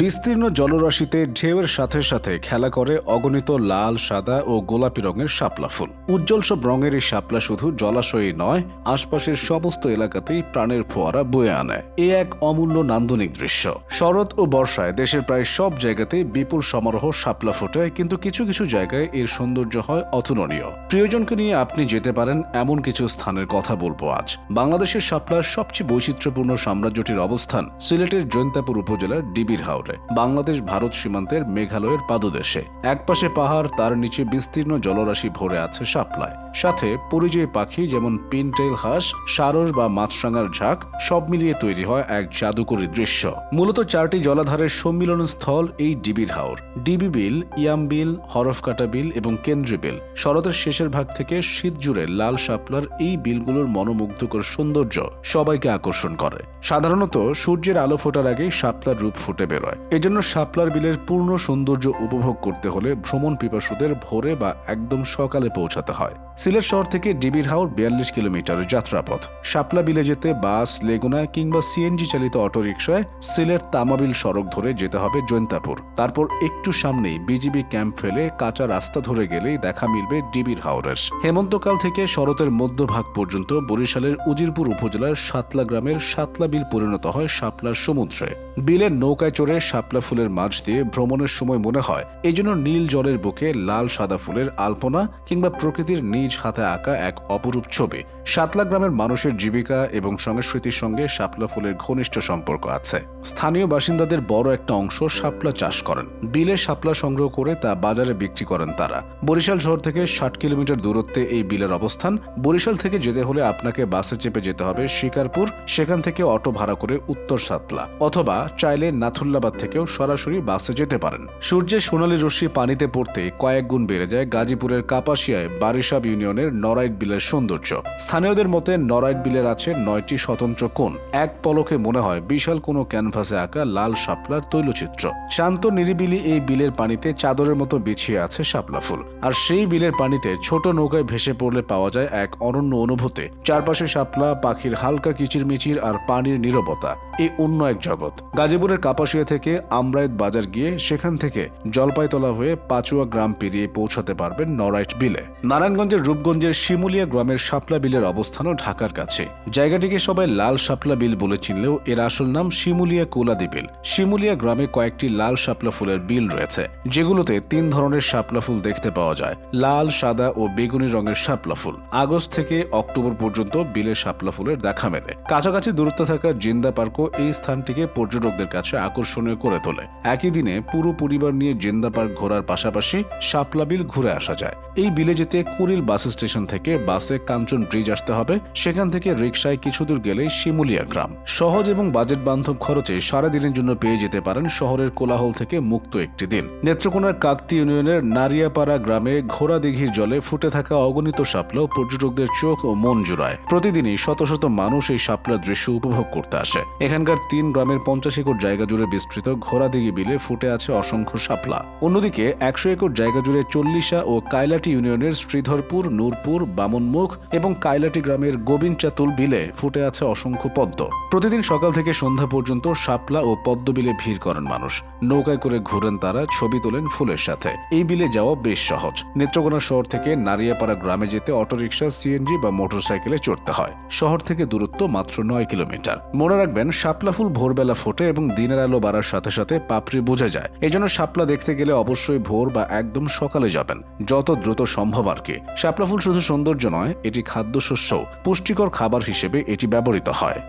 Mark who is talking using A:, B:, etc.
A: বিস্তীর্ণ জলরাশিতে ঢেউয়ের সাথে সাথে খেলা করে অগণিত লাল, সাদা ও গোলাপি রঙের শাপলা ফুল। উজ্জ্বল সব রঙের এই শাপলা শুধু জলাশয়ই নয়, আশপাশের সমস্ত এলাকাতেই প্রাণের ফোয়ারা বয়ে আনে। এ এক অমূল্য নান্দনিক দৃশ্য। শরৎ ও বর্ষায় দেশের প্রায় সব জায়গাতেই বিপুল সমারোহ শাপলা ফোটে, কিন্তু কিছু কিছু জায়গায় এর সৌন্দর্য হয় অতুলনীয়। প্রিয়জনকে নিয়ে আপনি যেতে পারেন এমন কিছু স্থানের কথা বলব আজ। বাংলাদেশের শাপলার সবচেয়ে বৈচিত্র্যপূর্ণ সাম্রাজ্যটির অবস্থান সিলেটের জৈন্তাপুর উপজেলার ডিবির হাওরে। বাংলাদেশ ভারত সীমান্তের মেঘালয়ের পাদদেশে। একপাশে পাহাড়, তার নিচে বিস্তীর্ণ জলরাশি ভরে আছে শাপলায় সাথে পরিযায়ী পাখি যেমন পিনটেল হাঁস, সারস বা মাছরাঙার ঝাঁক, সব মিলিয়ে তৈরি হয় এক জাদুকরী দৃশ্য। মূলত চারটি জলাধারের সম্মিলন স্থল এই ডিবির হাওর। ডিবি বিল, ইয়াম বিল, হরফকাটা বিল এবং কেন্দ্রী বিল। শরতের শেষের ভাগ থেকে শীত জুড়ে লাল শাপলার এই বিলগুলোর মনোমুগ্ধকর সৌন্দর্য সবাইকে আকর্ষণ করে। সাধারণত সূর্যের আলো ফোটার আগেই শাপলার রূপ ফুটে বেরোয়। এজন্য শাপলার বিলের পূর্ণ সৌন্দর্য উপভোগ করতে হলে ভ্রমণ পিপাসুদের ভোরে বা একদম সকালে পৌঁছাতে হয়। সিলেট শহর থেকে ডিবির হাওর বিয়াল্লিশ কিলোমিটার যাত্রাপথ। শাপলা বিলে যেতে বাস, লেগুনা কিংবা সিএনজি চালিত অটোরিকশায় সিলেট তামাবিল সড়ক ধরে যেতে হবে জৈন্তাপুর। তারপর একটু সামনেই বিজিবি ক্যাম্প ফেলে কাঁচা রাস্তা ধরে গেলেই দেখা মিলবে ডিবির হাওরের। হেমন্তকাল থেকে শরতের মধ্যভাগ পর্যন্ত বরিশালের উজিরপুর উপজেলার সাতলা গ্রামের সাতলা বিল পরিণত হয় শাপলার সমুদ্রে। বিলের নৌকায় চড়ে শাপলা ফুলের মাঝ দিয়ে ভ্রমণের সময় মনে হয় এই জন্য নীল জলের বুকে লাল সাদা ফুলের আলপনা কিংবা প্রকৃতির নিজ হাতে আঁকা এক অপরূপ ছবি। সাতলা গ্রামের মানুষের জীবিকা এবং সংস্কৃতির সঙ্গে শাপলা ফুলের ঘনিষ্ঠ সম্পর্ক আছে। স্থানীয় বাসিন্দাদের বড় একটা অংশ শাপলা চাষ করেন। বিলে শাপলা সংগ্রহ করে তা বাজারে বিক্রি করেন তারা। বরিশাল শহর থেকে ষাট কিলোমিটার দূরত্বে এই বিলের অবস্থান। বরিশাল থেকে যেতে হলে আপনাকে বাসে চেপে যেতে হবে শিকারপুর। সেখান থেকে অটো ভাড়া করে উত্তর সাতলা। অথবা চাইলে নাথুল্লাবাদ থেকেও সরাসরি বাসে যেতে পারেন। সূর্যের সোনালী রশ্মি পানিতে পড়তে কয়েক গুণ বেড়ে যায় গাজীপুরের কাপাসিয়ায় বারিসাব ইউনিয়নের নরাইট বিলের সৌন্দর্য। স্থানীয়দের মতে নরাইট বিলের আছে নয়টি স্বতন্ত্র কোণ। এক পলকে মনে হয় বিশাল কোনো ক্যানভাসে আঁকা লাল শাপলার তৈলচিত্র। শান্ত নিরিবিলি এই বিলের পানিতে চাদরের মতো বিছিয়ে আছে শাপলা ফুল। আর সেই বিলের পানিতে ছোট নৌকায় ভেসে পড়লে পাওয়া যায় এক অনন্য অনুভূতি। চারপাশে শাপলা, পাখির হালকা কিচিরমিচির আর পানির নীরবতা। এই অন্য এক জগৎ। গাজীপুরের কাপাসিয়া থেকে আমরাইত বাজার গিয়ে সেখান থেকে জলপাইতলা হয়ে পাচুয়া গ্রাম পেরিয়ে পৌঁছাতে পারবেন নরাইট বিলে। নারায়ণগঞ্জের রূপগঞ্জের শিমুলিয়া গ্রামের শাপলা বিলের অবস্থানও ঢাকার কাছে। জায়গাটিকে সবাই লাল শাপলা বিল বলে চিনলেও এর আসল নাম শিমুলিয়া কোলাদি বিল। শিমুলিয়া গ্রামে কয়েকটি লাল শাপলা ফুলের বিল রয়েছে, যেগুলোতে তিন ধরনের শাপলা ফুল দেখতে পাওয়া যায়। লাল, সাদা ও বেগুনি রঙের শাপলা ফুল। আগস্ট থেকে অক্টোবর পর্যন্ত বিলে শাপলা ফুলের দেখা মেলে। কাছাকাছি দূরত্ব থাকা জিন্দা পার্কও এই স্থানটিকে পর্যটকদের কাছে আকর্ষণীয় করে তোলে। একই দিনে পুরো পরিবার নিয়ে জিন্দা পার্ক ঘোরার পাশাপাশি শাপলা বিল ঘুরে আসা যায়। এই বিলে যেতে কুড়িল বাস স্টেশন থেকে বাসে কাঞ্চন ব্রিজ আসতে হবে। সেখান থেকে রিকশায় কিছু দূর গেলেই শিমুলিয়া গ্রাম। সহজ এবং বাজেট বান্ধব খরচে সারা দিনের জন্য পেয়ে যেতে পারেন শহরের কোলাহল থেকে মুক্ত একটি দিন। নেত্রকোনার কাকতি ইউনিয়নের নারিয়াপাড়া গ্রামে ঘোড়া দিঘির জলে ফুটে থাকা অগণিত শাপলাও পর্যটকদের চোখ ও মন জুড়ায়। প্রতিদিনই শত শত মানুষ এই শাপলার দৃশ্য উপভোগ করতে আসে। এখানকার তিন গ্রামের পঞ্চাশ একর জায়গা জুড়ে বিস্তৃত ঘোড়াদিঘি বিলে ফুটে আছে অসংখ্য শাপলা। অন্যদিকে একশো একর জায়গা জুড়ে চল্লিশা ও কাইলাটি ইউনিয়নের শ্রীধরপুর নূরপুর, বামনমুখ এবং কাইলাটি গ্রামের গোবিনচাতুল বিলে ফুটে আছে অসংখ্য পদ্ম। প্রতিদিন সকাল থেকে সন্ধ্যা পর্যন্ত শাপলা ও পদ্ম বিলে ভিড় করেন মানুষ। নৌকায় করে ঘুরেন তারা, ছবি তোলেন ফুলের সাথে। এই বিলে যাওয়া বেশ সহজ। নেত্রকোনা শহর থেকে নারিয়াপাড়া গ্রামে যেতে অটোরিকশা, সিএনজি বা মোটরসাইকেলে চড়তে হয়। শহর থেকে দূরত্ব মাত্র নয় কিলোমিটার। মনে রাখবেন, শাপলা ফুল ভোরবেলা ফোটে এবং দিনের আলো বাড়ার সাথে সাথে পাপড়ি বোঝা যায়। এজন্য শাপলা দেখতে গেলে অবশ্যই ভোর বা একদম সকালে যাবেন, যত দ্রুত সম্ভব আর কি। শাপলা ফুল শুধু সৌন্দর্য নয় এটি খাদ্যশস্য পুষ্টিকর খাবার হিসেবে এটি ব্যবহৃত হয়।